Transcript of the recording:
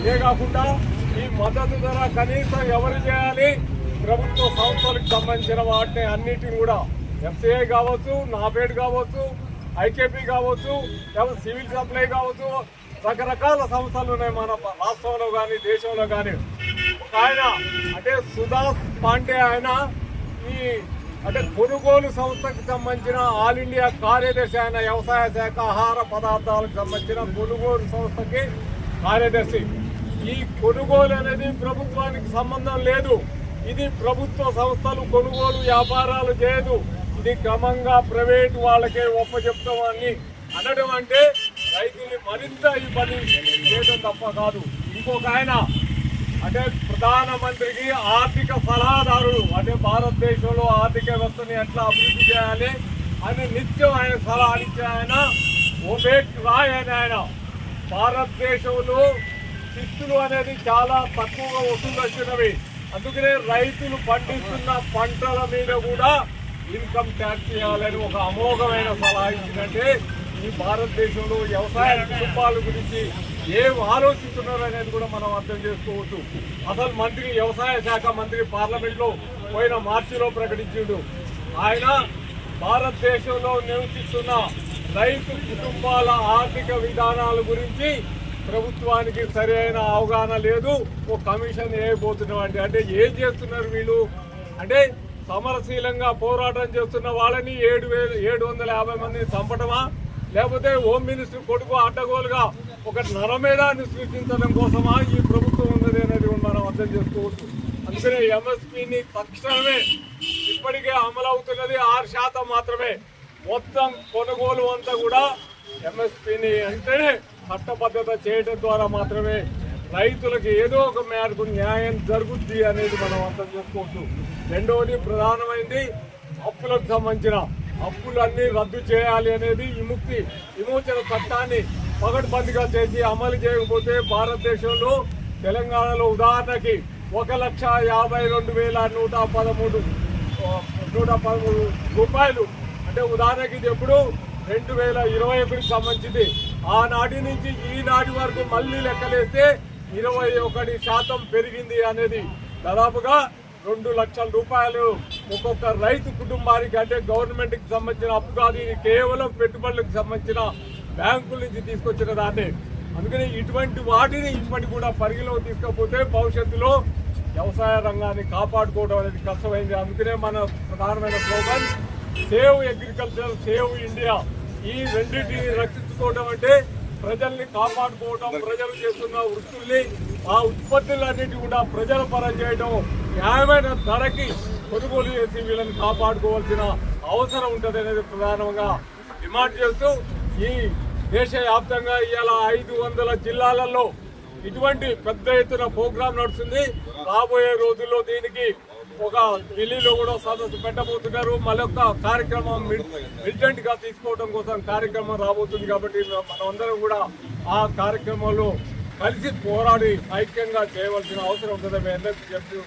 ఇదే కాకుండా ఈ మద్దతు ధర కనీసం ఎవరు చేయాలి? ప్రభుత్వ సంస్థలకు సంబంధించిన వాటిని అన్నిటిని కూడా ఎఫ్సిఐ కావచ్చు నాఫేడ్ కావచ్చు ఐకేపీ కావచ్చు లేకపోతే సివిల్ సప్లై కావచ్చు రకరకాల సంస్థలు ఉన్నాయి మన రాష్ట్రంలో కానీ దేశంలో కానీ. ఒక ఆయన అంటే సుధాస్ పాండే ఆయన ఈ అంటే కొనుగోలు సంస్థకు సంబంధించిన ఆల్ ఇండియా కార్యదర్శి ఆయన వ్యవసాయ శాఖ ఆహార పదార్థాలకు సంబంధించిన కొనుగోలు సంస్థకి కార్యదర్శి. ఈ కొనుగోలు అనేది ప్రభుత్వానికి సంబంధం లేదు. ఇది ప్రభుత్వ సంస్థలు కొనుగోలు వ్యాపారాలు చేయదు. ఇది క్రమంగా ప్రైవేట్ వాళ్ళకే ఒప్పచెప్తామని అనడం అంటే రైతుల్ని మరింత ఈ పని చేయడం తప్ప కాదు. ఇంకొక ఆయన అంటే ప్రధానమంత్రికి ఆర్థిక సలహాదారుడు అంటే భారతదేశంలో ఆర్థిక వ్యవస్థని ఎట్లా అభివృద్ధి చేయాలి అని నిత్యం ఆయన సలహా ఇచ్చే ఆయన ఓబేక్ రాయ్ అని ఆయన. భారతదేశంలో శిస్తులు అనేది చాలా తక్కువగా వసూలు వచ్చినవి అందుకనే రైతులు పండిస్తున్న పంటల మీద కూడా ఇన్కమ్ ట్యాక్స్ చేయాలని ఒక అమోఘమైన సలహా ఇచ్చిందంటే ఈ భారతదేశంలో వ్యవసాయ కుటుంబాల గురించి ఏం ఆలోచిస్తున్నారు అనేది కూడా మనం అర్థం చేసుకోవచ్చు. అసలు మంత్రి వ్యవసాయ శాఖ మంత్రి పార్లమెంట్లో పోయిన మార్చిలో ప్రకటించాడు. ఆయన భారతదేశంలో నివసిస్తున్న రైతు కుటుంబాల ఆర్థిక విధానాల గురించి ప్రభుత్వానికి సరైన అవగాహన లేదు ఓ కమిషన్ వేయబోతున్నాం అంటే ఏం చేస్తున్నారు వీళ్ళు? అంటే సమరశీలంగా పోరాటం చేస్తున్న వాళ్ళని ఏడు వేలు ఏడు వందల యాభై మందిని చంపటమా? లేకపోతే హోమ్ మినిస్టర్ కొడుకు అడ్డగోలుగా ఒక నరమేధాన్ని సృష్టించడం కోసమా ఈ ప్రభుత్వం ఉన్నది అనేది మనం అర్థం చేసుకోవచ్చు. అందుకనే ఎంఎస్పిని తక్షణమే ఇప్పటికే అమలవుతున్నది ఆరు శాతం మాత్రమే. మొత్తం కొనుగోలు అంతా కూడా ఎంఎస్పిని అంటేనే చట్టబద్ధత చేయడం ద్వారా మాత్రమే రైతులకు ఏదో ఒక మేరకు న్యాయం జరుగుద్ది అనేది మనం అర్థం చేసుకోవచ్చు. రెండవది ప్రధానమైంది అప్పులకు సంబంధించిన అప్పులన్నీ రద్దు చేయాలి అనేది విముక్తి విమోచన చట్టాన్ని పగడ్బందీగా చేసి అమలు చేయకపోతే భారతదేశంలో తెలంగాణలో ఉదాహరణకి ఒక లక్ష యాభై రెండు వేల నూట పదమూడు నూట పదమూడు రూపాయలు. అంటే ఉదాహరణకి ఇది ఎప్పుడు? రెండు వేల ఇరవై ఒకటికి సంబంధించింది. ఆనాటి నుంచి ఈనాటి వరకు మళ్ళీ లెక్కలేస్తే ఇరవై ఒకటి శాతం పెరిగింది అనేది దాదాపుగా రెండు లక్షల రూపాయలు. ఒక్కొక్క రైతు కుటుంబానికి అంటే గవర్నమెంట్కి సంబంధించిన అప్పు కాదు ఇది కేవలం పెట్టుబడులకు సంబంధించిన బ్యాంకుల నుంచి తీసుకొచ్చిన దాన్ని. అందుకని ఇటువంటి వాటిని ఇప్పటి కూడా పరిగణలో తీసుకపోతే భవిష్యత్తులో వ్యవసాయ రంగాన్ని కాపాడుకోవడం అనేది కష్టమైంది. అందుకనే మన ప్రధానమైన slogan save agriculture save India ఈ రెండింటిని రక్షించుకోవడం అంటే ప్రజల్ని కాపాడుకోవడం ప్రజలు చేస్తున్న వృత్తుల్ని ఆ ఉత్పత్తులన్నిటి కూడా ప్రజల పరం చేయడం న్యాయమైన ధరకి కొనుగోలు చేసి వీళ్ళని కాపాడుకోవాల్సిన అవసరం ఉంటుంది అనేది ప్రధానంగా డిమాండ్ చేస్తూ ఈ దేశవ్యాప్తంగా ఇవాళ ఐదు వందల జిల్లాలలో ఇటువంటి పెద్ద ఎత్తున ప్రోగ్రాం నడుస్తుంది. రాబోయే రోజుల్లో దీనికి ఒక ఢిల్లీలో కూడా సదస్సు పెట్టబోతున్నారు. మళ్ళీ ఒక కార్యక్రమం మిలిటెంట్గా తీసుకోవడం కోసం కార్యక్రమం రాబోతుంది కాబట్టి మనమందరం కూడా ఆ కార్యక్రమంలో కలిసి పోరాడి ఐక్యంగా చేయవలసిన అవసరం ఉంటుందని మేము అందరికీ చెప్తూ